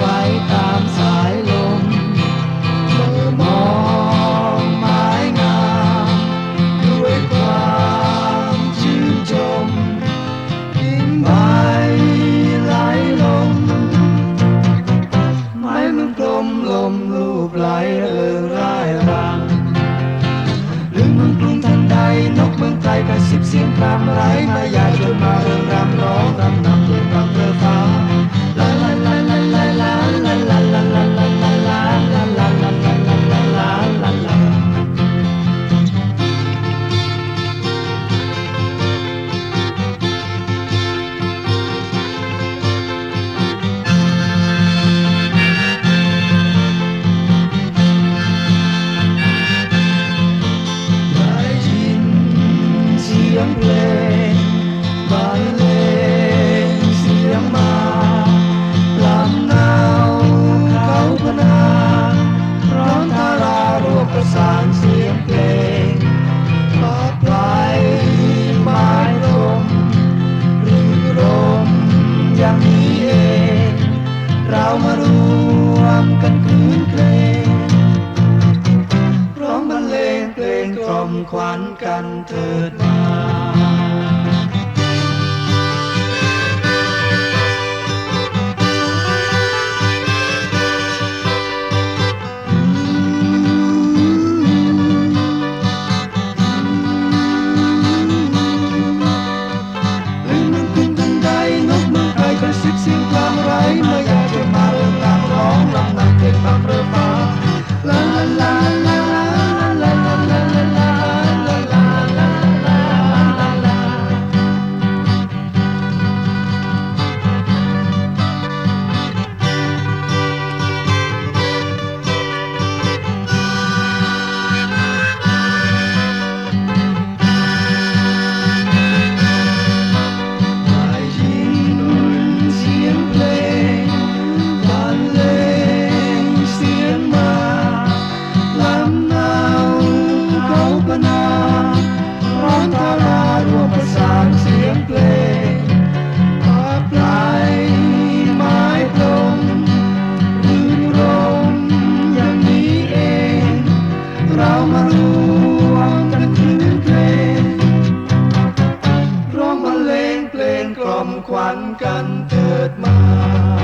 white ามารวมกันคืนเกลงร้องบรรเลงเพลงกล่อมขวัญกันเถิดมา But my.